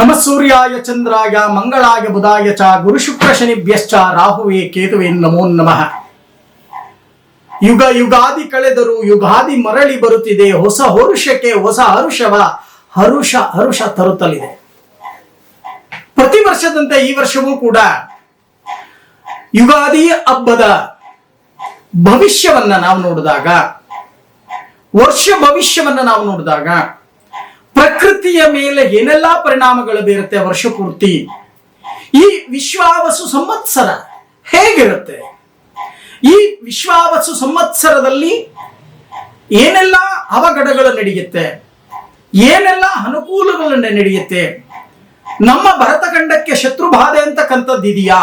ನಮ ಸೂರ್ಯಾಯ ಚಂದ್ರಾಯ ಮಂಗಳಾಯ ಬುಧಾಯ ಚ ಗುರು ಶುಕ್ರ ಶನಿಭ್ಯಶ್ಚ ರಾಹುವೆ ಕೇತುವೆ ನಮೋ ನಮಃ. ಯುಗ ಯುಗಾದಿ ಕಳೆದರು ಯುಗಾದಿ ಮರಳಿ ಬರುತ್ತಿದೆ. ಹೊಸ ಹರುಷಕ್ಕೆ ಹೊಸ ಹರುಷವ ಹರುಷ ಹರುಷ ತರುತ್ತಲಿದೆ. ಪ್ರತಿ ವರ್ಷದಂತೆ ಈ ವರ್ಷವೂ ಕೂಡ ಯುಗಾದಿ ಹಬ್ಬದ ಭವಿಷ್ಯವನ್ನ ನಾವು ನೋಡಿದಾಗ, ವರ್ಷ ಭವಿಷ್ಯವನ್ನ ನಾವು ನೋಡಿದಾಗ ಪ್ರಕೃತಿಯ ಮೇಲೆ ಏನೆಲ್ಲ ಪರಿಣಾಮಗಳು ಬೀರುತ್ತೆ ವರ್ಷ ಪೂರ್ತಿ ಈ ವಿಶ್ವಾವಸು ಸಂವತ್ಸರ ಹೇಗಿರುತ್ತೆ? ಈ ವಿಶ್ವಾವಸು ಸಂವತ್ಸರದಲ್ಲಿ ಏನೆಲ್ಲ ಅವಘಡಗಳು ನಡೆಯುತ್ತೆ? ಏನೆಲ್ಲ ಅನುಕೂಲಗಳು ನಡೆಯುತ್ತೆ? ನಮ್ಮ ಭರತಖಂಡಕ್ಕೆ ಶತ್ರುಬಾಧೆ ಅಂತಕ್ಕಂಥದ್ದು ಇದೆಯಾ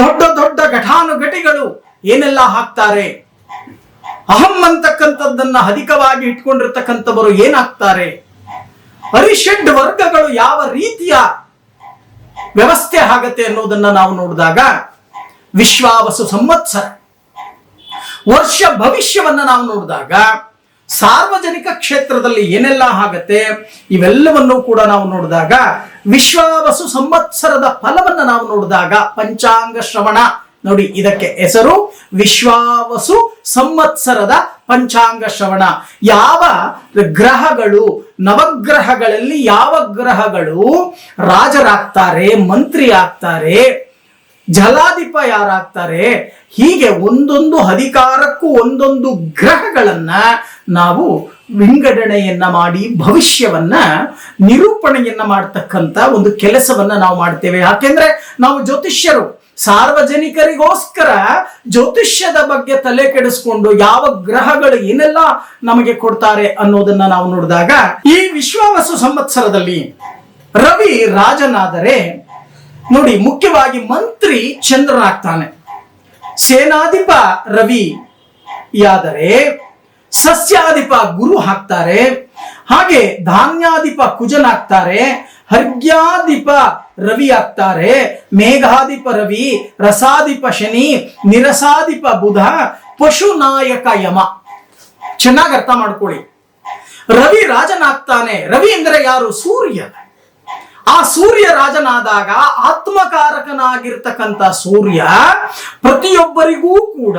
ದೊಡ್ಡ ದೊಡ್ಡ ಘಟಾನುಘಟಿಗಳು ಏನೆಲ್ಲ ಹಾಕ್ತಾರೆ? ಅಹಂ ಅಂತಕ್ಕಂಥದ್ದನ್ನ ಅಧಿಕವಾಗಿ ಇಟ್ಕೊಂಡಿರ್ತಕ್ಕಂಥವರು ಏನಾಗ್ತಾರೆ? ಅರಿಷಡ್ ವರ್ಗಗಳು ಯಾವ ರೀತಿಯ ವ್ಯವಸ್ಥೆ ಆಗತ್ತೆ ಅನ್ನೋದನ್ನ ನಾವು ನೋಡಿದಾಗ ವಿಶ್ವಾವಸು ಸಂವತ್ಸರ. ವರ್ಷ ಭವಿಷ್ಯವನ್ನ ನಾವು ನೋಡಿದಾಗ ಸಾರ್ವಜನಿಕ ಕ್ಷೇತ್ರದಲ್ಲಿ ಏನೆಲ್ಲ ಆಗತ್ತೆ ಇವೆಲ್ಲವನ್ನೂ ಕೂಡ ನಾವು ನೋಡಿದಾಗ ವಿಶ್ವಾವಸು ಸಂವತ್ಸರದ ಫಲವನ್ನ ನಾವು ನೋಡಿದಾಗ ಪಂಚಾಂಗ ಶ್ರವಣ. ನೋಡಿ, ಇದಕ್ಕೆ ಹೆಸರು ವಿಶ್ವಾವಸು ಸಂವತ್ಸರದ ಪಂಚಾಂಗ ಶ್ರವಣ. ಯಾವ ಗ್ರಹಗಳು, ನವಗ್ರಹಗಳಲ್ಲಿ ಯಾವ ಗ್ರಹಗಳು ರಾಜರಾಗ್ತಾರೆ ಮಂತ್ರಿ ಆಗ್ತಾರೆ ಜಲಾಧಿಪ ಯಾರಾಗ್ತಾರೆ, ಹೀಗೆ ಒಂದೊಂದು ಅಧಿಕಾರಕ್ಕೂ ಒಂದೊಂದು ಗ್ರಹಗಳನ್ನ ನಾವು ವಿಂಗಡಣೆಯನ್ನ ಮಾಡಿ, ಭವಿಷ್ಯವನ್ನ ನಿರೂಪಣೆಯನ್ನ ಮಾಡ್ತಕ್ಕಂಥ ಒಂದು ಕೆಲಸವನ್ನ ನಾವು ಮಾಡ್ತೇವೆ. ಯಾಕೆಂದ್ರೆ ನಾವು ಜ್ಯೋತಿಷ್ಯರು. ಸಾರ್ವಜನಿಕರಿಗೋಸ್ಕರ ಜ್ಯೋತಿಷ್ಯದ ಬಗ್ಗೆ ತಲೆ ಕೆಡಿಸ್ಕೊಂಡು ಯಾವ ಗ್ರಹಗಳು ಏನೆಲ್ಲ ನಮಗೆ ಕೊಡ್ತಾರೆ ಅನ್ನೋದನ್ನ ನಾವು ನೋಡಿದಾಗ, ಈ ವಿಶ್ವವಸು ಸಂವತ್ಸರದಲ್ಲಿ ರವಿ ರಾಜನಾದರೆ, ನೋಡಿ, ಮುಖ್ಯವಾಗಿ ಮಂತ್ರಿ ಚಂದ್ರನಾಗ್ತಾನೆ ಸೇನಾಧಿಪ ರವಿ ಯಾದರೆ, ಸಸ್ಯಾಧಿಪ ಗುರು ಹಾಕ್ತಾರೆ, ಹಾಗೆ ಧಾನ್ಯಾಧಿಪ ಕುಜನಾಗ್ತಾರೆ ಹರ್ಗ್ಯಾಧಿಪ ರವಿ ಆಗ್ತಾರೆ. ಮೇಘಾಧಿಪ ರವಿ, ರಸಾಧಿಪ ಶನಿ, ನಿರಸಾಧಿಪ ಬುಧ, ಪಶುನಾಯಕ ಯಮ. ಚೆನ್ನಾಗಿ ಅರ್ಥ ಮಾಡ್ಕೊಳ್ಳಿ. ರವಿ ರಾಜನಾಗ್ತಾನೆ. ರವಿ ಎಂದರೆ ಯಾರು? ಸೂರ್ಯ ಆ ಸೂರ್ಯ ರಾಜನಾದಾಗ ಆತ್ಮಕಾರಕನಾಗಿರ್ತಕ್ಕಂಥ ಸೂರ್ಯ ಪ್ರತಿಯೊಬ್ಬರಿಗೂ ಕೂಡ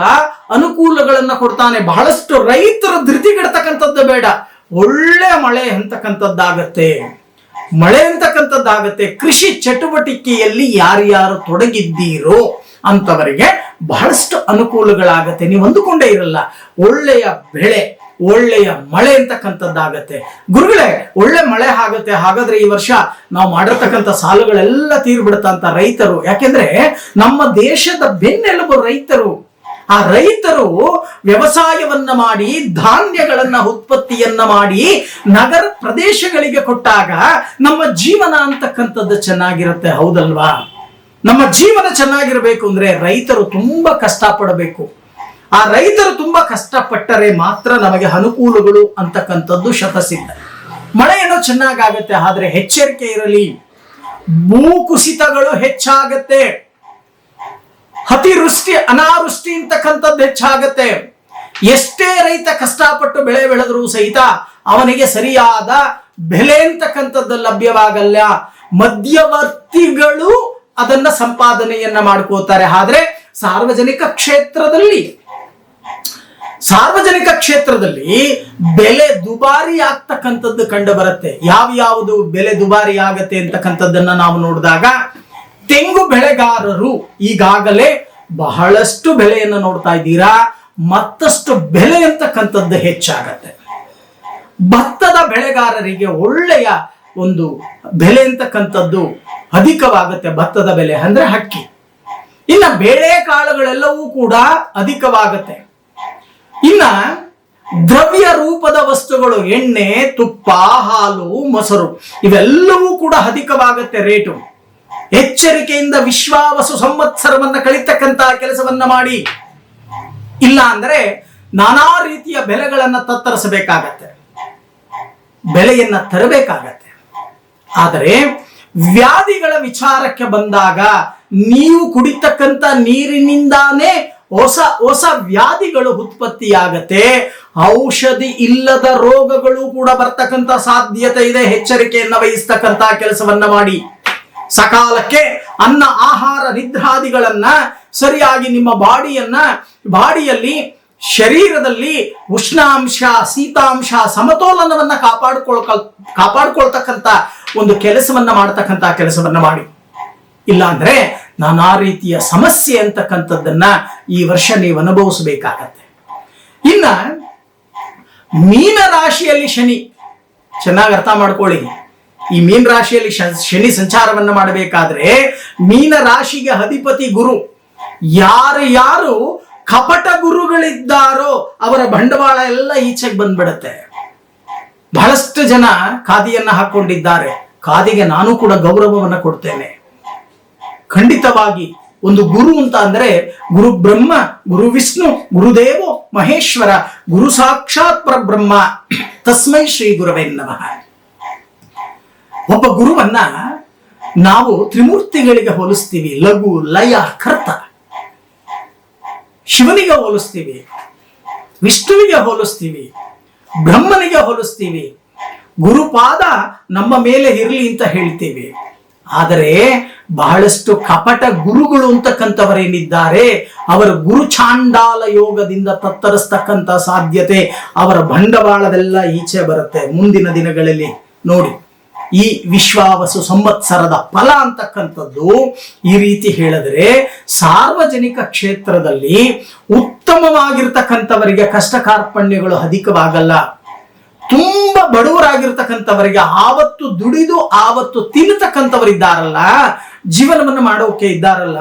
ಅನುಕೂಲಗಳನ್ನ ಕೊಡ್ತಾನೆ. ಬಹಳಷ್ಟು ರೈತರ ಧೃತಿಗೆಡ್ತಕ್ಕಂಥದ್ದು ಬೇಡ. ಒಳ್ಳೆ ಮಳೆ ಅಂತಕ್ಕಂಥದ್ದಾಗತ್ತೆ. ಮಳೆ ಅಂತಕ್ಕಂಥದ್ದಾಗತ್ತೆ. ಕೃಷಿ ಚಟುವಟಿಕೆಯಲ್ಲಿ ಯಾರ್ಯಾರು ತೊಡಗಿದ್ದೀರೋ ಅಂತವರಿಗೆ ಬಹಳಷ್ಟು ಅನುಕೂಲಗಳಾಗತ್ತೆ. ನೀವು ಅಂದುಕೊಂಡೇ ಇರಲ್ಲ, ಒಳ್ಳೆಯ ಬೆಳೆ, ಒಳ್ಳೆಯ ಮಳೆ ಅಂತಕ್ಕಂಥದ್ದಾಗತ್ತೆ. ಗುರುಗಳೇ, ಒಳ್ಳೆ ಮಳೆ ಆಗತ್ತೆ, ಹಾಗಾದ್ರೆ ಈ ವರ್ಷ ನಾವು ಮಾಡಿರ್ತಕ್ಕಂಥ ಸಾಲುಗಳೆಲ್ಲ ತೀರ್ಬಿಡುತ್ತ ರೈತರು. ಯಾಕೆಂದ್ರೆ ನಮ್ಮ ದೇಶದ ಬೆನ್ನೆಲುಬು ರೈತರು. ಆ ರೈತರು ವ್ಯವಸಾಯವನ್ನ ಮಾಡಿ, ಧಾನ್ಯಗಳನ್ನ ಉತ್ಪತ್ತಿಯನ್ನ ಮಾಡಿ ನಗರ ಪ್ರದೇಶಗಳಿಗೆ ಕೊಟ್ಟಾಗ ನಮ್ಮ ಜೀವನ ಅಂತಕ್ಕಂಥದ್ದು ಚೆನ್ನಾಗಿರುತ್ತೆ, ಹೌದಲ್ವಾ? ನಮ್ಮ ಜೀವನ ಚೆನ್ನಾಗಿರಬೇಕು ಅಂದ್ರೆ ರೈತರು ತುಂಬಾ ಕಷ್ಟಪಡಬೇಕು. ಆ ರೈತರು ತುಂಬಾ ಕಷ್ಟಪಟ್ಟರೆ ಮಾತ್ರ ನಮಗೆ ಅನುಕೂಲಗಳು ಅಂತಕ್ಕಂಥದ್ದು ಶತಸಿದ್ಧ. ಮಳೆ ಏನೋ ಚೆನ್ನಾಗಾಗತ್ತೆ, ಆದ್ರೆ ಎಚ್ಚರಿಕೆ ಇರಲಿ. ಭೂಕುಸಿತಗಳು ಹೆಚ್ಚಾಗತ್ತೆ. ಅತಿವೃಷ್ಟಿ, ಅನಾವೃಷ್ಟಿ ಅಂತಕ್ಕಂಥದ್ದು ಹೆಚ್ಚಾಗತ್ತೆ. ಎಷ್ಟೇ ರೈತ ಕಷ್ಟಪಟ್ಟು ಬೆಳೆ ಬೆಳೆದರೂ ಸಹಿತ ಅವನಿಗೆ ಸರಿಯಾದ ಬೆಲೆ ಅಂತಕ್ಕಂಥದ್ದು ಲಭ್ಯವಾಗಲ್ಲ. ಮಧ್ಯವರ್ತಿಗಳು ಅದನ್ನ ಸಂಪಾದನೆಯನ್ನ ಮಾಡ್ಕೋತಾರೆ. ಆದ್ರೆ ಸಾರ್ವಜನಿಕ ಕ್ಷೇತ್ರದಲ್ಲಿ ಸಾರ್ವಜನಿಕ ಕ್ಷೇತ್ರದಲ್ಲಿ ಬೆಲೆ ದುಬಾರಿ ಆಗ್ತಕ್ಕಂಥದ್ದು ಕಂಡು ಬರುತ್ತೆ ಯಾವ ಯಾವುದು ಬೆಲೆ ದುಬಾರಿ ಆಗತ್ತೆ ಅಂತಕ್ಕಂಥದ್ದನ್ನ ನಾವು ನೋಡಿದಾಗ ತೆಂಗು ಬೆಳೆಗಾರರು ಈಗಾಗಲೇ ಬಹಳಷ್ಟು ಬೆಲೆಯನ್ನು ನೋಡ್ತಾ ಇದ್ದೀರಾ? ಮತ್ತಷ್ಟು ಬೆಲೆ ಅಂತಕ್ಕಂಥದ್ದು ಹೆಚ್ಚಾಗತ್ತೆ. ಭತ್ತದ ಬೆಳೆಗಾರರಿಗೆ ಒಳ್ಳೆಯ ಒಂದು ಬೆಲೆ ಅಂತಕ್ಕಂಥದ್ದು ಅಧಿಕವಾಗುತ್ತೆ, ಭತ್ತದ ಬೆಲೆ ಅಂದ್ರೆ ಹಕ್ಕಿ ಇನ್ನ ಬೇಳೆಕಾಳುಗಳೆಲ್ಲವೂ ಕೂಡ ಅಧಿಕವಾಗತ್ತೆ. ಇನ್ನ ದ್ರವ್ಯ ರೂಪದ ವಸ್ತುಗಳು, ಎಣ್ಣೆ, ತುಪ್ಪ, ಹಾಲು, ಮೊಸರು, ಇವೆಲ್ಲವೂ ಕೂಡ ಅಧಿಕವಾಗುತ್ತೆ ರೇಟು. ಎಚ್ಚರಿಕೆಯಿಂದ ವಿಶ್ವಾವಸು ಸಂವತ್ಸರವನ್ನ ಕಳಿತಕ್ಕಂತಹ ಕೆಲಸವನ್ನ ಮಾಡಿ. ಇಲ್ಲ ಅಂದ್ರೆ ನಾನಾ ರೀತಿಯ ಬೆಲೆಗಳನ್ನ ತತ್ತರಿಸಬೇಕಾಗತ್ತೆ. ಬೆಲೆಯನ್ನ ತರಬೇಕಾಗತ್ತೆ. ಆದರೆ ವ್ಯಾಧಿಗಳ ವಿಚಾರಕ್ಕೆ ಬಂದಾಗ ನೀವು ಕುಡಿತಕ್ಕಂತ ನೀರಿನಿಂದಾನೇ ಹೊಸ ಹೊಸ ವ್ಯಾಧಿಗಳು ಉತ್ಪತ್ತಿಯಾಗತ್ತೆ. ಔಷಧಿ ಇಲ್ಲದ ರೋಗಗಳು ಕೂಡ ಬರ್ತಕ್ಕಂಥ ಸಾಧ್ಯತೆ ಇದೆ. ಎಚ್ಚರಿಕೆಯನ್ನ ವಹಿಸ್ತಕ್ಕಂಥ ಕೆಲಸವನ್ನ ಮಾಡಿ. ಸಕಾಲಕ್ಕೆ ಅನ್ನ, ಆಹಾರ, ನಿದ್ರಾದಿಗಳನ್ನ ಸರಿಯಾಗಿ ನಿಮ್ಮ ಬಾಡಿಯನ್ನ, ಬಾಡಿಯಲ್ಲಿ ಶರೀರದಲ್ಲಿ ಉಷ್ಣಾಂಶ, ಶೀತಾಂಶ, ಸಮತೋಲನವನ್ನ ಕಾಪಾಡಿಕೊಳ್ ಕಾಪಾಡ್ಕೊಳ್ತಕ್ಕಂಥ ಒಂದು ಕೆಲಸವನ್ನ ಮಾಡ್ತಕ್ಕಂಥ ಕೆಲಸವನ್ನ ಮಾಡಿ. ಇಲ್ಲ ಅಂದ್ರೆ ನಾನಾ ರೀತಿಯ ಸಮಸ್ಯೆ ಅಂತಕ್ಕಂಥದ್ದನ್ನ ಈ ವರ್ಷ ನೀವು ಅನುಭವಿಸಬೇಕಾಗತ್ತೆ. ಇನ್ನ ಮೀನ ರಾಶಿಯಲ್ಲಿ ಶನಿ. ಚೆನ್ನಾಗಿ ಅರ್ಥ ಮಾಡ್ಕೊಳ್ಳಿ. ಈ ಮೀನ ರಾಶಿಯಲ್ಲಿ ಶನಿ ಸಂಚಾರವನ್ನ ಮಾಡಬೇಕಾದ್ರೆ ಮೀನ ರಾಶಿಗೆ ಅಧಿಪತಿ ಗುರು. ಯಾರು ಯಾರು ಕಪಟ ಗುರುಗಳಿದ್ದಾರೋ ಅವರ ಬಂಡವಾಳ ಎಲ್ಲ ಈಚೆಗೆ ಬಂದ್ಬಿಡತ್ತೆ. ಬಹಳಷ್ಟು ಜನ ಖಾದಿಯನ್ನ ಹಾಕೊಂಡಿದ್ದಾರೆ. ಖಾದಿಗೆ ನಾನು ಕೂಡ ಗೌರವವನ್ನ ಕೊಡ್ತೇನೆ. ಖಂಡಿತವಾಗಿ ಒಂದು ಗುರು ಅಂತ ಅಂದ್ರೆ ಗುರು ಬ್ರಹ್ಮ, ಗುರು ವಿಷ್ಣು ಗುರುದೇವೋ ಮಹೇಶ್ವರ, ಗುರು ಸಾಕ್ಷಾತ್ ಪರಬ್ರಹ್ಮ. ತಸ್ಮೈ ಶ್ರೀ ಗುರವೇ ನಮಃ. ಒಬ್ಬ ಗುರುವನ್ನ ನಾವು ತ್ರಿಮೂರ್ತಿಗಳಿಗೆ ಹೋಲಿಸ್ತೀವಿ. ಲಘು, ಲಯ, ಕರ್ತ. ಶಿವನಿಗೆ ಹೋಲಿಸ್ತೀವಿ. ವಿಷ್ಣುವಿಗೆ ಹೋಲಿಸ್ತೀವಿ. ಬ್ರಹ್ಮನಿಗೆ ಹೋಲಿಸ್ತೀವಿ. ಗುರುಪಾದ ನಮ್ಮ ಮೇಲೆ ಇರಲಿ ಅಂತ ಹೇಳ್ತೀವಿ. ಆದರೆ ಬಹಳಷ್ಟು ಕಪಟ ಗುರುಗಳು ಅಂತಕ್ಕಂಥವರೇನಿದ್ದಾರೆ? ಅವರ ಗುರು ಚಾಂಡಾಲ ಯೋಗದಿಂದ ತತ್ತರಿಸ್ತಕ್ಕಂಥ ಸಾಧ್ಯತೆ ಅವರ ಬಂಡವಾಳದೆಲ್ಲ ಈಚೆ ಬರುತ್ತೆ ಮುಂದಿನ ದಿನಗಳಲ್ಲಿ. ನೋಡಿ. ಈ ವಿಶ್ವಾವಸು ಸಂವತ್ಸರದ ಫಲ ಅಂತಕ್ಕಂಥದ್ದು ಈ ರೀತಿ ಹೇಳಿದ್ರೆ ಸಾರ್ವಜನಿಕ ಕ್ಷೇತ್ರದಲ್ಲಿ ಉತ್ತಮವಾಗಿರ್ತಕ್ಕಂಥವರಿಗೆ ಕಷ್ಟ ಕಾರ್ಪಣ್ಯಗಳು ಅಧಿಕವಾಗಲ್ಲ. ತುಂಬಾ ಬಡವರಾಗಿರ್ತಕ್ಕಂಥವರಿಗೆ ಆವತ್ತು ದುಡಿದು, ಆವತ್ತು ತಿನ್ನತಕ್ಕಂಥವರಿದ್ದಾರಲ್ಲ, ಜೀವನವನ್ನು ಮಾಡೋಕೆ ಇದ್ದಾರಲ್ಲ,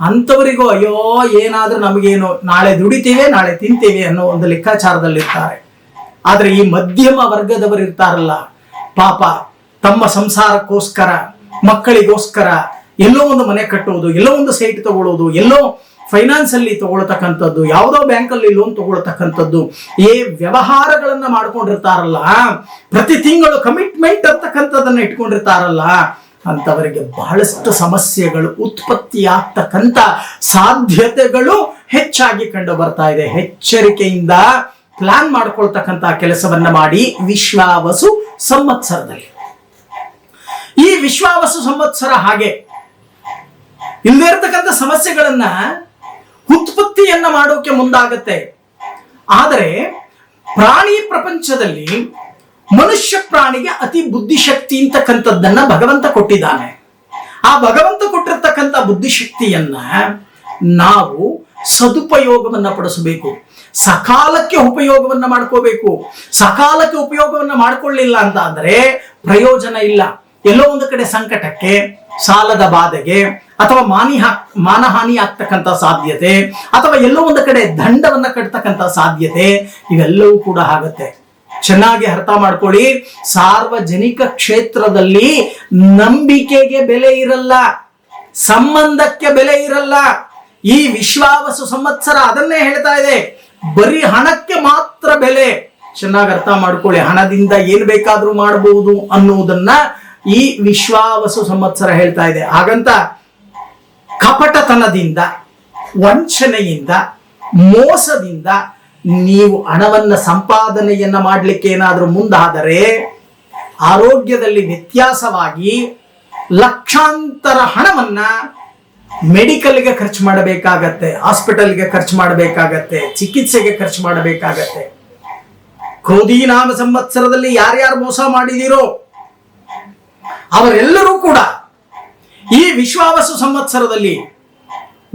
ಅಂಥವರಿಗೂ ಅಯ್ಯೋ, ಏನಾದರೂ ನಮಗೇನು, ನಾಳೆ ದುಡಿತೇವೆ, ನಾಳೆ ತಿಂತೀವಿ ಅನ್ನೋ ಒಂದು ಲೆಕ್ಕಾಚಾರದಲ್ಲಿರ್ತಾರೆ. ಆದರೆ ಈ ಮಧ್ಯಮ ವರ್ಗದವರು ಇರ್ತಾರಲ್ಲ ಪಾಪ ತಮ್ಮ ಸಂಸಾರಕ್ಕೋಸ್ಕರ, ಮಕ್ಕಳಿಗೋಸ್ಕರ, ಎಲ್ಲೋ ಒಂದು ಮನೆ ಕಟ್ಟುವುದು ಎಲ್ಲೋ ಒಂದು ಸೈಟ್ ತಗೊಳ್ಳೋದು ಎಲ್ಲೋ ಫೈನಾನ್ಸ್ ಅಲ್ಲಿ ತಗೊಳ್ತಕ್ಕಂಥದ್ದು, ಯಾವುದೋ ಬ್ಯಾಂಕ್ ಅಲ್ಲಿ ಲೋನ್ ತಗೊಳ್ತಕ್ಕಂಥದ್ದು, ಈ ವ್ಯವಹಾರಗಳನ್ನ ಮಾಡ್ಕೊಂಡಿರ್ತಾರಲ್ಲ, ಪ್ರತಿ ತಿಂಗಳು ಕಮಿಟ್ಮೆಂಟ್ ಅಂತಕ್ಕಂಥದ್ದನ್ನ ಇಟ್ಕೊಂಡಿರ್ತಾರಲ್ಲ ಅಂತವರಿಗೆ ಬಹಳಷ್ಟು ಸಮಸ್ಯೆಗಳು ಉತ್ಪತ್ತಿ ಆಗ್ತಕ್ಕಂಥ ಸಾಧ್ಯತೆಗಳು ಹೆಚ್ಚಾಗಿ ಕಂಡು ಬರ್ತಾ ಇದೆ. ಎಚ್ಚರಿಕೆಯಿಂದ ಪ್ಲಾನ್ ಮಾಡ್ಕೊಳ್ತಕ್ಕಂಥ ಕೆಲಸವನ್ನ ಮಾಡಿ ವಿಶ್ವಾವಸು ಸಂವತ್ಸರದಲ್ಲಿ. ಈ ವಿಶ್ವಾವಸು ಸಂವತ್ಸರ ಹಾಗೆ. ಇಲ್ಲದೆ ಇರತಕ್ಕಂಥ ಸಮಸ್ಯೆಗಳನ್ನ ಉತ್ಪತ್ತಿಯನ್ನ ಮಾಡೋಕೆ ಮುಂದಾಗತ್ತೆ. ಆದರೆ ಪ್ರಾಣಿ ಪ್ರಪಂಚದಲ್ಲಿ ಮನುಷ್ಯ ಪ್ರಾಣಿಗೆ ಅತಿ ಬುದ್ಧಿಶಕ್ತಿ ಅಂತಕ್ಕಂಥದ್ದನ್ನ ಭಗವಂತ ಕೊಟ್ಟಿದ್ದಾನೆ. ಆ ಭಗವಂತ ಕೊಟ್ಟಿರ್ತಕ್ಕಂಥ ಬುದ್ಧಿಶಕ್ತಿಯನ್ನ ನಾವು ಸದುಪಯೋಗವನ್ನ ಪಡಿಸಬೇಕು. ಸಕಾಲಕ್ಕೆ ಉಪಯೋಗವನ್ನ ಮಾಡ್ಕೋಬೇಕು. ಸಕಾಲಕ್ಕೆ ಉಪಯೋಗವನ್ನ ಮಾಡ್ಕೊಳ್ಳಿಲ್ಲ ಅಂತ ಅಂದ್ರೆ ಪ್ರಯೋಜನ ಇಲ್ಲ. ಎಲ್ಲೋ ಒಂದು ಕಡೆ ಸಂಕಟಕ್ಕೆ, ಸಾಲದ ಬಾಧೆಗೆ, ಅಥವಾ ಮಾನಿ ಮಾನಹಾನಿ ಆಗ್ತಕ್ಕಂಥ ಸಾಧ್ಯತೆ, ಅಥವಾ ಎಲ್ಲೋ ಒಂದು ಕಡೆ ದಂಡವನ್ನ ಕಟ್ತಕ್ಕಂಥ ಸಾಧ್ಯತೆ, ಇವೆಲ್ಲವೂ ಕೂಡ ಆಗುತ್ತೆ. ಚೆನ್ನಾಗಿ ಅರ್ಥ ಮಾಡ್ಕೊಳ್ಳಿ. ಸಾರ್ವಜನಿಕ ಕ್ಷೇತ್ರದಲ್ಲಿ ನಂಬಿಕೆಗೆ ಬೆಲೆ ಇರಲ್ಲ, ಸಂಬಂಧಕ್ಕೆ ಬೆಲೆ ಇರಲ್ಲ. ಈ ವಿಶ್ವಾವಸು ಸಂವತ್ಸರ ಅದನ್ನೇ ಹೇಳ್ತಾ ಇದೆ. ಬರೀ ಹಣಕ್ಕೆ ಮಾತ್ರ ಬೆಲೆ. ಚೆನ್ನಾಗಿ ಅರ್ಥ ಮಾಡ್ಕೊಳ್ಳಿ. ಹಣದಿಂದ ಏನ್ ಬೇಕಾದ್ರೂ ಮಾಡಬಹುದು ಅನ್ನುವುದನ್ನ ಈ ವಿಶ್ವಾವಸು ಸಂವತ್ಸರ ಹೇಳ್ತಾ ಇದೆ. ಹಾಗಂತ ಕಪಟತನದಿಂದ, ವಂಚನೆಯಿಂದ, ಮೋಸದಿಂದ ನೀವು ಹಣವನ್ನ ಸಂಪಾದನೆಯನ್ನ ಮಾಡಲಿಕ್ಕೆ ಏನಾದರೂ ಮುಂದಾದರೆ ಆರೋಗ್ಯದಲ್ಲಿ ವ್ಯತ್ಯಾಸವಾಗಿ ಲಕ್ಷಾಂತರ ಹಣವನ್ನ ಮೆಡಿಕಲ್ಗೆ ಖರ್ಚು ಮಾಡಬೇಕಾಗತ್ತೆ, ಹಾಸ್ಪಿಟಲ್ಗೆ ಖರ್ಚು ಮಾಡಬೇಕಾಗತ್ತೆ, ಚಿಕಿತ್ಸೆಗೆ ಖರ್ಚು ಮಾಡಬೇಕಾಗತ್ತೆ. ಕ್ರೋಧಿ ನಾಮ ಸಂವತ್ಸರದಲ್ಲಿ ಯಾರ್ಯಾರು ಮೋಸ ಮಾಡಿದಿರೋ ಅವರೆಲ್ಲರೂ ಕೂಡ ಈ ವಿಶ್ವಾವಸು ಸಂವತ್ಸರದಲ್ಲಿ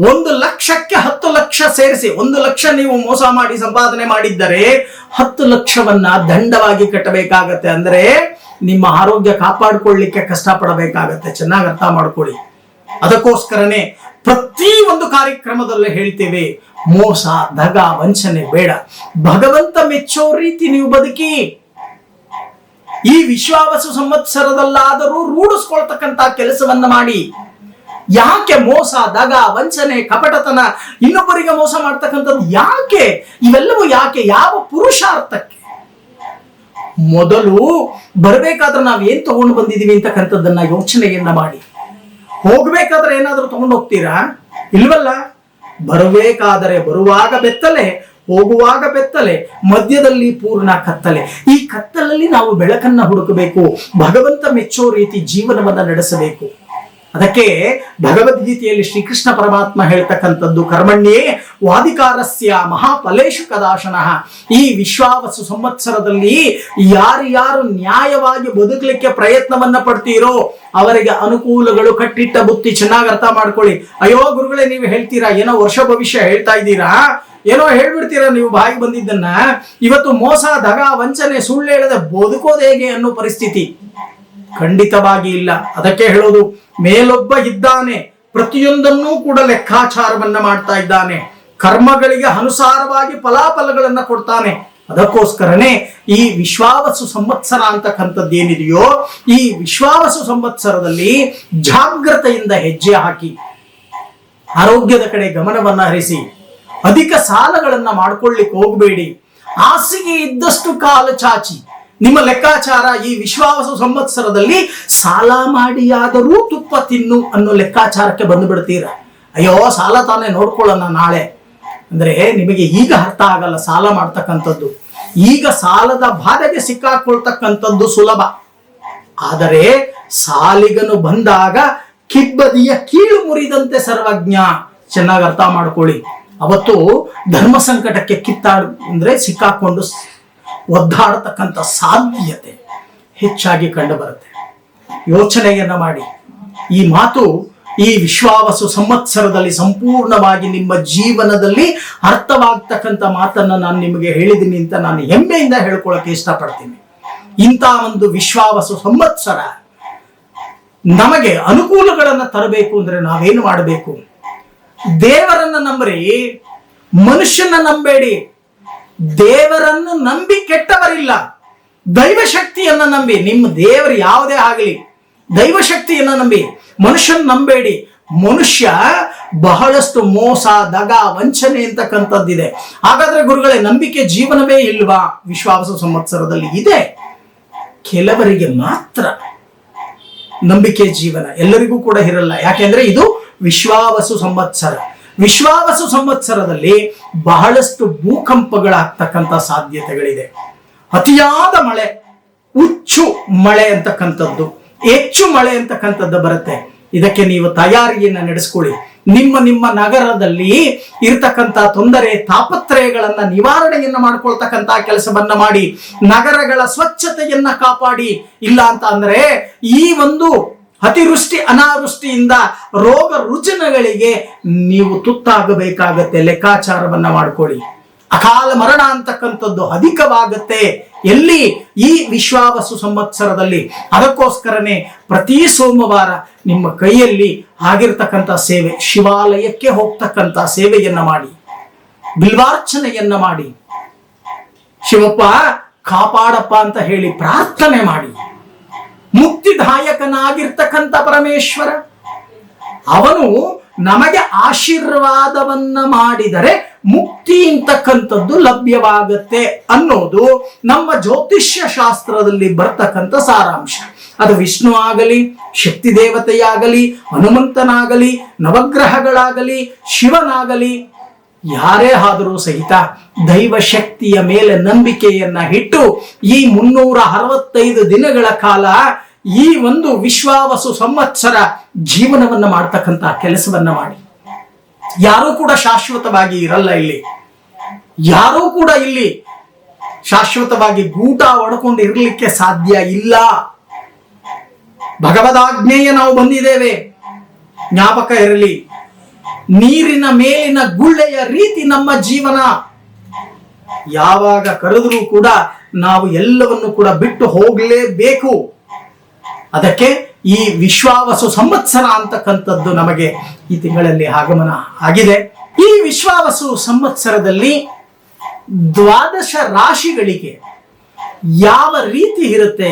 ಒಂದು ಲಕ್ಷಕ್ಕೆ ಹತ್ತು ಲಕ್ಷ ಸೇರಿಸಿ, ಒಂದು ಲಕ್ಷ ನೀವು ಮೋಸ ಮಾಡಿ, ಸಂಪಾದನೆ ಮಾಡಿದ್ದರೆ ಹತ್ತು ಲಕ್ಷವನ್ನ ದಂಡವಾಗಿ ಕಟ್ಟಬೇಕಾಗತ್ತೆ. ಅಂದ್ರೆ ನಿಮ್ಮ ಆರೋಗ್ಯ ಕಾಪಾಡಿಕೊಳ್ಳಿಕ್ಕೆ ಕಷ್ಟಪಡಬೇಕಾಗತ್ತೆ. ಚೆನ್ನಾಗಿ ಅರ್ಥ ಮಾಡ್ಕೊಳ್ಳಿ. ಅದಕ್ಕೋಸ್ಕರನೇ ಪ್ರತಿ ಒಂದು ಕಾರ್ಯಕ್ರಮದಲ್ಲೂ ಹೇಳ್ತೇವೆ, ಮೋಸ, ದಗ, ವಂಚನೆ ಬೇಡ. ಭಗವಂತ ಮೆಚ್ಚೋ ರೀತಿ ನೀವು ಬದುಕಿ ಈ ವಿಶ್ವಾವಸು ಸಂವತ್ಸರದಲ್ಲಾದರೂ ರೂಢಿಸ್ಕೊಳ್ತಕ್ಕಂತ ಕೆಲಸವನ್ನ ಮಾಡಿ. ಯಾಕೆ ಮೋಸ, ದಗ, ವಂಚನೆ, ಕಪಟತನ, ಇನ್ನೊಬ್ಬರಿಗೆ ಮೋಸ ಮಾಡ್ತಕ್ಕಂಥದ್ದು ಯಾಕೆ? ಇವೆಲ್ಲವೂ ಯಾಕೆ? ಯಾವ ಪುರುಷಾರ್ಥಕ್ಕೆ? ಮೊದಲು ಬರಬೇಕಾದ್ರೆ ನಾವು ಏನ್ ತಗೊಂಡು ಬಂದಿದೀವಿ ಅಂತಕ್ಕಂಥದ್ದನ್ನ ಯೋಚನೆಯನ್ನ ಮಾಡಿ. ಹೋಗ್ಬೇಕಾದ್ರೆ ಏನಾದ್ರೂ ತಗೊಂಡು ಹೋಗ್ತೀರಾ? ಇಲ್ವಲ್ಲ? ಬರಬೇಕಾದರೆ ಬರುವಾಗ ಬೆತ್ತಲೆ ಹೋಗುವಾಗ ಬೆತ್ತಲೆ, ಮಧ್ಯದಲ್ಲಿ ಪೂರ್ಣ ಕತ್ತಲೆ. ಈ ಕತ್ತಲಲ್ಲಿ ನಾವು ಬೆಳಕನ್ನ ಹುಡುಕಬೇಕು, ಭಗವಂತ ಮೆಚ್ಚೋ ರೀತಿ ಜೀವನವನ್ನ ನಡೆಸಬೇಕು. ಅದಕ್ಕೆ ಭಗವದ್ಗೀತೆಯಲ್ಲಿ ಶ್ರೀಕೃಷ್ಣ ಪರಮಾತ್ಮ ಹೇಳ್ತಕ್ಕಂಥದ್ದು ಕರ್ಮಣ್ಯೇ ವಾದಿಕಾರಸ್ಯ ಮಹಾಫಲೇಶು ಕದಾಶನಃ. ಈ ವಿಶ್ವಾವಸು ಸಂವತ್ಸರದಲ್ಲಿ ಯಾರ್ಯಾರು ನ್ಯಾಯವಾಗಿ ಬದುಕಲಿಕ್ಕೆ ಪ್ರಯತ್ನವನ್ನ ಪಡ್ತೀರೋ ಅವರಿಗೆ ಅನುಕೂಲಗಳು ಕಟ್ಟಿಟ್ಟ ಬುತ್ತಿ ಚೆನ್ನಾಗಿ ಅರ್ಥ ಮಾಡ್ಕೊಳ್ಳಿ. ಅಯ್ಯೋ ಗುರುಗಳೇ, ನೀವು ಹೇಳ್ತೀರಾ? ಏನೋ ವರ್ಷ ಭವಿಷ್ಯ ಹೇಳ್ತಾ ಇದ್ದೀರಾ? ಏನೋ ಹೇಳ್ಬಿಡ್ತೀರಾ ನೀವು ಬಾಯಿ ಬಂದಿದ್ದನ್ನ? ಇವತ್ತು ಮೋಸ, ದಗ, ವಂಚನೆ, ಸುಳ್ಳು ಹೇಳದೆ ಬದುಕೋದು ಹೇಗೆ ಅನ್ನೋ ಪರಿಸ್ಥಿತಿ. ಖಂಡಿತವಾಗಿ ಇಲ್ಲ. ಅದಕ್ಕೆ ಹೇಳೋದು, ಮೇಲೊಬ್ಬ ಇದ್ದಾನೆ, ಪ್ರತಿಯೊಂದನ್ನೂ ಕೂಡ ಲೆಕ್ಕಾಚಾರವನ್ನ ಮಾಡ್ತಾ ಇದ್ದಾನೆ. ಕರ್ಮಗಳಿಗೆ ಅನುಸಾರವಾಗಿ ಫಲಾಫಲಗಳನ್ನ ಕೊಡ್ತಾನೆ. ಅದಕ್ಕೋಸ್ಕರನೇ ಈ ವಿಶ್ವಾವಸು ಸಂವತ್ಸರ ಅಂತಕ್ಕಂಥದ್ದು ಏನಿದೆಯೋ ಈ ವಿಶ್ವಾವಸು ಸಂವತ್ಸರದಲ್ಲಿ ಜಾಗ್ರತೆಯಿಂದ ಹೆಜ್ಜೆ ಹಾಕಿ, ಆರೋಗ್ಯದ ಕಡೆ ಗಮನವನ್ನ ಹರಿಸಿ, ಅಧಿಕ ಸಾಲಗಳನ್ನ ಮಾಡ್ಕೊಳ್ಳಿಕ್ಕೆ ಹೋಗಬೇಡಿ. ಹಾಸಿಗೆ ಇದ್ದಷ್ಟು ಕಾಲ ಚಾಚಿ ನಿಮ್ಮ ಲೆಕ್ಕಾಚಾರ ಈ ವಿಶ್ವಾಸ ಸಂವತ್ಸರದಲ್ಲಿ ಸಾಲ ಮಾಡಿಯಾದರೂ ತುಪ್ಪ ತಿನ್ನು ಅನ್ನೋ ಲೆಕ್ಕಾಚಾರಕ್ಕೆ ಬಂದು ಬಿಡ್ತೀರ? ಅಯ್ಯೋ, ಸಾಲ ತಾನೇ ನೋಡ್ಕೊಳ್ಳೋಣ ನಾಳೆ. ಅಂದ್ರೆ ನಿಮಗೆ ಈಗ ಅರ್ಥ ಆಗಲ್ಲ ಸಾಲ ಮಾಡ್ತಕ್ಕಂಥದ್ದು. ಈಗ ಸಾಲದ ಬಾಧೆಗೆ ಸಿಕ್ಕಾಕೊಳ್ತಕ್ಕಂಥದ್ದು ಸುಲಭ. ಆದರೆ ಸಾಲಿಗನು ಬಂದಾಗ ಕಿಬ್ಬದಿಯ ಕೀಳು ಮುರಿದಂತೆ ಸರ್ವಜ್ಞ. ಚೆನ್ನಾಗಿ ಅರ್ಥ ಮಾಡ್ಕೊಳ್ಳಿ. ಅವತ್ತು ಧರ್ಮ ಸಂಕಟಕ್ಕೆ ಕಿತ್ತಾಡ್ ಅಂದ್ರೆ ಸಿಕ್ಕಾಕೊಂಡು ಒದ್ದಾಡತಕ್ಕಂಥ ಸಾಧ್ಯತೆ ಹೆಚ್ಚಾಗಿ ಕಂಡುಬರುತ್ತೆ. ಯೋಚನೆಯನ್ನ ಮಾಡಿ. ಈ ಮಾತು ಈ ವಿಶ್ವಾವಸು ಸಂವತ್ಸರದಲ್ಲಿ ಸಂಪೂರ್ಣವಾಗಿ ನಿಮ್ಮ ಜೀವನದಲ್ಲಿ ಅರ್ಥವಾಗ್ತಕ್ಕಂಥ ಮಾತನ್ನ ನಾನು ನಿಮಗೆ ಹೇಳಿದ್ದೀನಿ ಅಂತ ನಾನು ಹೆಮ್ಮೆಯಿಂದ ಹೇಳ್ಕೊಳ್ಳೋಕೆ ಇಷ್ಟಪಡ್ತೀನಿ. ಇಂಥ ಒಂದು ವಿಶ್ವಾವಸು ಸಂವತ್ಸರ ನಮಗೆ ಅನುಕೂಲಗಳನ್ನು ತರಬೇಕು ಅಂದ್ರೆ ನಾವೇನು ಮಾಡಬೇಕು? ದೇವರನ್ನ ನಂಬರಿ ಮನುಷ್ಯನ ನಂಬೇಡಿ ದೇವರನ್ನು ನಂಬಿ ಕೆಟ್ಟವರಿಲ್ಲ. ದೈವಶಕ್ತಿಯನ್ನು ನಂಬಿ, ನಿಮ್ಮ ದೇವರು ಯಾವುದೇ ಆಗಲಿ, ದೈವಶಕ್ತಿಯನ್ನು ನಂಬಿ, ಮನುಷ್ಯನ ನಂಬೇಡಿ. ಮನುಷ್ಯ ಬಹಳಷ್ಟು ಮೋಸ, ದಗ, ವಂಚನೆ ಅಂತಕ್ಕಂಥದ್ದಿದೆ. ಹಾಗಾದ್ರೆ ಗುರುಗಳೇ, ನಂಬಿಕೆ ಜೀವನವೇ ಇಲ್ವಾ? ವಿಶ್ವಾಸ ಸಂವತ್ಸರದಲ್ಲಿ ಇದೆ. ಕೆಲವರಿಗೆ ಮಾತ್ರ ನಂಬಿಕೆ ಜೀವನ. ಎಲ್ಲರಿಗೂ ಕೂಡ ಇರಲ್ಲ. ಯಾಕೆಂದ್ರೆ ಇದು ವಿಶ್ವಾವಸು ಸಂವತ್ಸರ. ವಿಶ್ವಾವಸು ಸಂವತ್ಸರದಲ್ಲಿ ಬಹಳಷ್ಟು ಭೂಕಂಪಗಳಾಗ್ತಕ್ಕಂಥ ಸಾಧ್ಯತೆಗಳಿದೆ. ಅತಿಯಾದ ಮಳೆ, ಹುಚ್ಚು ಮಳೆ ಅಂತಕ್ಕಂಥದ್ದು. ಹೆಚ್ಚು ಮಳೆ ಅಂತಕ್ಕಂಥದ್ದು ಬರುತ್ತೆ. ಇದಕ್ಕೆ ನೀವು ತಯಾರಿಯನ್ನ ನಡೆಸ್ಕೊಳ್ಳಿ. ನಿಮ್ಮ ನಿಮ್ಮ ನಗರದಲ್ಲಿ ಇರತಕ್ಕಂತ ತೊಂದರೆ, ತಾಪತ್ರಯಗಳನ್ನ ನಿವಾರಣೆಯನ್ನ ಮಾಡ್ಕೊಳ್ತಕ್ಕಂತ ಕೆಲಸವನ್ನ ಮಾಡಿ, ನಗರಗಳ ಸ್ವಚ್ಛತೆಯನ್ನ ಕಾಪಾಡಿ, ಇಲ್ಲ ಅಂತ ಅಂದ್ರೆ ಈ ಒಂದು ಅತಿವೃಷ್ಟಿ ಅನಾವೃಷ್ಟಿಯಿಂದ ರೋಗ ರುಜಿನಗಳಿಗೆ ನೀವು ತುತ್ತಾಗಬೇಕಾಗತ್ತೆ, ಲೆಕ್ಕಾಚಾರವನ್ನ ಮಾಡ್ಕೊಳ್ಳಿ. ಅಕಾಲ ಮರಣ ಅಂತಕ್ಕಂಥದ್ದು ಅಧಿಕವಾಗತ್ತೆ. ಎಲ್ಲಿ? ಈ ವಿಶ್ವಾವಸು ಸಂವತ್ಸರದಲ್ಲಿ. ಅದಕ್ಕೋಸ್ಕರನೇ ಪ್ರತಿ ಸೋಮವಾರ ನಿಮ್ಮ ಕೈಯಲ್ಲಿ ಆಗಿರ್ತಕ್ಕಂಥ ಸೇವೆ, ಶಿವಾಲಯಕ್ಕೆ ಹೋಗ್ತಕ್ಕಂಥ ಸೇವೆಯನ್ನ ಮಾಡಿ. ಬಿಲ್ವಾರ್ಚನೆಯನ್ನ ಮಾಡಿ. ಶಿವಪ್ಪ, ಕಾಪಾಡಪ್ಪ ಅಂತ ಹೇಳಿ ಪ್ರಾರ್ಥನೆ ಮಾಡಿ. ಮುಕ್ತಿದಾಯಕನಾಗಿರ್ತಕ್ಕಂಥ ಪರಮೇಶ್ವರ. ಅವನು ನಮಗೆ ಆಶೀರ್ವಾದವನ್ನ ಮಾಡಿದರೆ ಮುಕ್ತಿ ಅಂತಕ್ಕಂಥದ್ದು ಲಭ್ಯವಾಗತ್ತೆ ಅನ್ನೋದು ನಮ್ಮ ಜ್ಯೋತಿಷ್ಯ ಶಾಸ್ತ್ರದಲ್ಲಿ ಬರ್ತಕ್ಕಂಥ ಸಾರಾಂಶ. ಅದು ವಿಷ್ಣು ಆಗಲಿ, ಶಕ್ತಿ ದೇವತೆಯಾಗಲಿ, ಹನುಮಂತನಾಗಲಿ, ನವಗ್ರಹಗಳಾಗಲಿ, ಶಿವನಾಗಲಿ ಯಾರೇ ಆದರೂ ಸಹಿತ ದೈವ ಶಕ್ತಿಯ ಮೇಲೆ ನಂಬಿಕೆಯನ್ನ ಇಟ್ಟು ಈ ಮುನ್ನೂರ ಅರವತ್ತೈದು ದಿನಗಳ ಕಾಲ ಈ ಒಂದು ವಿಶ್ವಾವಸು ಸಂವತ್ಸರ ಜೀವನವನ್ನ ಮಾಡ್ತಕ್ಕಂತ ಕೆಲಸವನ್ನ ಮಾಡಿ. ಯಾರೂ ಕೂಡ ಶಾಶ್ವತವಾಗಿ ಇರಲ್ಲ ಇಲ್ಲಿ. ಯಾರೂ ಕೂಡ ಇಲ್ಲಿ ಶಾಶ್ವತವಾಗಿ ಗೂಟ ಒಡ್ಕೊಂಡು ಇರಲಿಕ್ಕೆ ಸಾಧ್ಯ ಇಲ್ಲ. ಭಗವದಾಜ್ಞೆಯ ನಾವು ಬಂದಿದ್ದೇವೆ. ಜ್ಞಾಪಕ ಇರಲಿ. ನೀರಿನ ಮೇಲಿನ ಗುಳ್ಳೆಯ ರೀತಿ ನಮ್ಮ ಜೀವನ. ಯಾವಾಗ ಕರೆದರೂ ಕೂಡ ನಾವು ಎಲ್ಲವನ್ನು ಕೂಡ ಬಿಟ್ಟು ಹೋಗಲೇಬೇಕು. ಅದಕ್ಕೆ ಈ ವಿಶ್ವಾವಸು ಸಂವತ್ಸರ ಅಂತಕ್ಕಂಥದ್ದು ನಮಗೆ ಈ ತಿಂಗಳಲ್ಲಿ ಆಗಮನ ಆಗಿದೆ. ಈ ವಿಶ್ವಾವಸು ಸಂವತ್ಸರದಲ್ಲಿ ದ್ವಾದಶ ರಾಶಿಗಳಿಗೆ ಯಾವ ರೀತಿ ಇರುತ್ತೆ?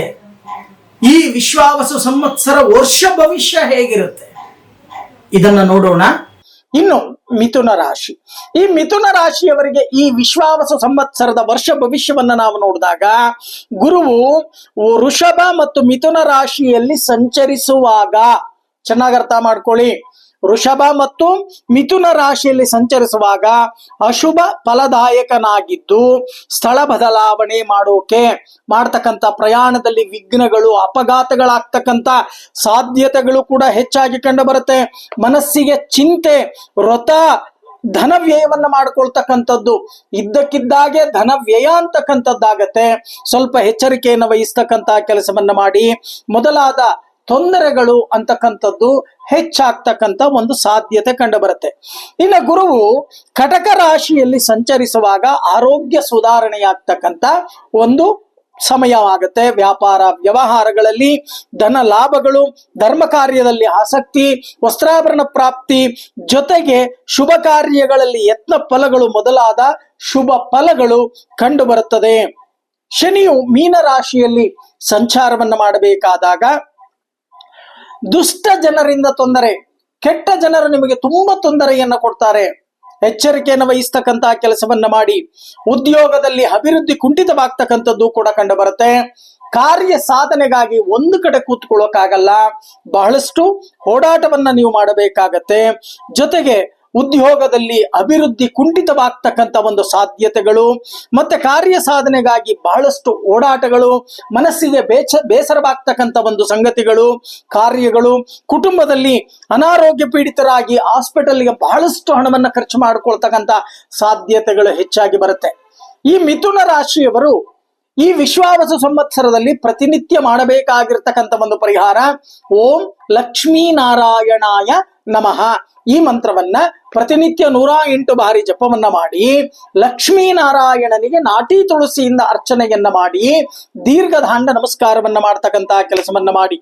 ಈ ವಿಶ್ವಾವಸು ಸಂವತ್ಸರ ವರ್ಷ ಭವಿಷ್ಯ ಹೇಗಿರುತ್ತೆ? ಇದನ್ನ ನೋಡೋಣ. ಇನ್ನು ಮಿಥುನ ರಾಶಿ. ಈ ಮಿಥುನ ರಾಶಿಯವರಿಗೆ ಈ ವಿಶ್ವಾವಸ ಸಂವತ್ಸರದ ವರ್ಷ ಭವಿಷ್ಯವನ್ನ ನಾವು ನೋಡಿದಾಗ ಗುರುವು ವೃಷಭ ಮತ್ತು ಮಿಥುನ ರಾಶಿಯಲ್ಲಿ ಸಂಚರಿಸುವಾಗ ಚೆನ್ನಾಗಿ ಅರ್ಥ ಮಾಡ್ಕೊಳ್ಳಿ. ವೃಷಭ ಮತ್ತು ಮಿಥುನ ರಾಶಿಯಲ್ಲಿ ಸಂಚರಿಸುವಾಗ ಅಶುಭ ಫಲದಾಯಕನಾಗಿದ್ದು ಸ್ಥಳ ಬದಲಾವಣೆ ಮಾಡೋಕೆ ಮಾಡ್ತಕ್ಕಂಥ ಪ್ರಯಾಣದಲ್ಲಿ ವಿಘ್ನಗಳು, ಅಪಘಾತಗಳಾಗ್ತಕ್ಕಂಥ ಸಾಧ್ಯತೆಗಳು ಕೂಡ ಹೆಚ್ಚಾಗಿ ಕಂಡು ಬರುತ್ತೆ ಮನಸ್ಸಿಗೆ ಚಿಂತೆ, ವ್ರತ ಧನ ವ್ಯಯವನ್ನ ಮಾಡ್ಕೊಳ್ತಕ್ಕಂಥದ್ದು ಇದ್ದಕ್ಕಿದ್ದಾಗೆ ಧನ ವ್ಯಯ ಅಂತಕ್ಕಂಥದ್ದಾಗತ್ತೆ. ಸ್ವಲ್ಪ ಎಚ್ಚರಿಕೆಯನ್ನು ವಹಿಸ್ತಕ್ಕಂಥ ಕೆಲಸವನ್ನ ಮಾಡಿ. ಮೊದಲಾದ ತೊಂದರೆಗಳು ಅಂತಕ್ಕಂಥದ್ದು ಹೆಚ್ಚಾಗ್ತಕ್ಕಂಥ ಒಂದು ಸಾಧ್ಯತೆ ಕಂಡು ಬರುತ್ತೆ ಇನ್ನು ಗುರುವು ಕಟಕ ರಾಶಿಯಲ್ಲಿ ಸಂಚರಿಸುವಾಗ ಆರೋಗ್ಯ ಸುಧಾರಣೆಯಾಗ್ತಕ್ಕಂಥ ಒಂದು ಸಮಯವಾಗುತ್ತೆ. ವ್ಯಾಪಾರ ವ್ಯವಹಾರಗಳಲ್ಲಿ ಧನ ಲಾಭಗಳು, ಧರ್ಮ ಕಾರ್ಯದಲ್ಲಿ ಆಸಕ್ತಿ, ವಸ್ತ್ರಾಭರಣ ಪ್ರಾಪ್ತಿ ಜೊತೆಗೆ ಶುಭ ಕಾರ್ಯಗಳಲ್ಲಿ ಯತ್ನ ಫಲಗಳು ಮೊದಲಾದ ಶುಭ ಫಲಗಳು ಕಂಡುಬರುತ್ತದೆ. ಶನಿಯು ಮೀನ ರಾಶಿಯಲ್ಲಿ ಸಂಚಾರವನ್ನು ಮಾಡಬೇಕಾದಾಗ ದುಷ್ಟ ಜನರಿಂದ ತೊಂದರೆ, ಕೆಟ್ಟ ಜನರು ನಿಮಗೆ ತುಂಬಾ ತೊಂದರೆಯನ್ನ ಕೊಡ್ತಾರೆ. ಎಚ್ಚರಿಕೆಯನ್ನು ವಹಿಸ್ತಕ್ಕಂತಹ ಕೆಲಸವನ್ನ ಮಾಡಿ, ಉದ್ಯೋಗದಲ್ಲಿ ಅಭಿವೃದ್ಧಿ ಕುಂಠಿತವಾಗ್ತಕ್ಕಂಥದ್ದು ಕೂಡ ಕಂಡು ಬರುತ್ತೆ ಕಾರ್ಯ ಸಾಧನೆಗಾಗಿ ಒಂದು ಕಡೆ ಕೂತ್ಕೊಳ್ಳೋಕ್ಕಾಗಲ್ಲ. ಬಹಳಷ್ಟು ಓಡಾಟವನ್ನ ನೀವು ಮಾಡಬೇಕಾಗತ್ತೆ. ಜೊತೆಗೆ ಉದ್ಯೋಗದಲ್ಲಿ ಅಭಿವೃದ್ಧಿ ಕುಂಠಿತವಾಗ್ತಕ್ಕಂಥ ಒಂದು ಸಾಧ್ಯತೆಗಳು, ಮತ್ತೆ ಕಾರ್ಯ ಸಾಧನೆಗಾಗಿ ಬಹಳಷ್ಟು ಓಡಾಟಗಳು, ಮನಸ್ಸಿಗೆ ಬೇಚ, ಬೇಸರವಾಗ್ತಕ್ಕಂಥ ಒಂದು ಸಂಗತಿಗಳು, ಕಾರ್ಯಗಳು, ಕುಟುಂಬದಲ್ಲಿ ಅನಾರೋಗ್ಯ ಪೀಡಿತರಾಗಿ ಹಾಸ್ಪಿಟಲ್ಗೆ ಬಹಳಷ್ಟು ಹಣವನ್ನ ಖರ್ಚು ಮಾಡಿಕೊಳ್ತಕ್ಕಂಥ ಸಾಧ್ಯತೆಗಳು ಹೆಚ್ಚಾಗಿ ಬರುತ್ತೆ. ಈ ಮಿಥುನ ರಾಶಿಯವರು ಈ ವಿಶ್ವಾವಸ ಸಂವತ್ಸರದಲ್ಲಿ ಪ್ರತಿನಿತ್ಯ ಮಾಡಬೇಕಾಗಿರ್ತಕ್ಕಂಥ ಒಂದು ಪರಿಹಾರ, ಓಂ ಲಕ್ಷ್ಮೀನಾರಾಯಣಾಯ ನಮಃ. ಈ ಮಂತ್ರವನ್ನ ಪ್ರತಿನಿತ್ಯ ನೂರ ಎಂಟು ಬಾರಿ ಜಪವನ್ನ ಮಾಡಿ, ಲಕ್ಷ್ಮೀನಾರಾಯಣನಿಗೆ ನಾಟಿ ತುಳಸಿಯಿಂದ ಅರ್ಚನೆಯನ್ನ ಮಾಡಿ, ದೀರ್ಘದಾಂಡ ನಮಸ್ಕಾರವನ್ನ ಮಾಡ್ತಕ್ಕಂತಹ ಕೆಲಸವನ್ನ ಮಾಡಿ.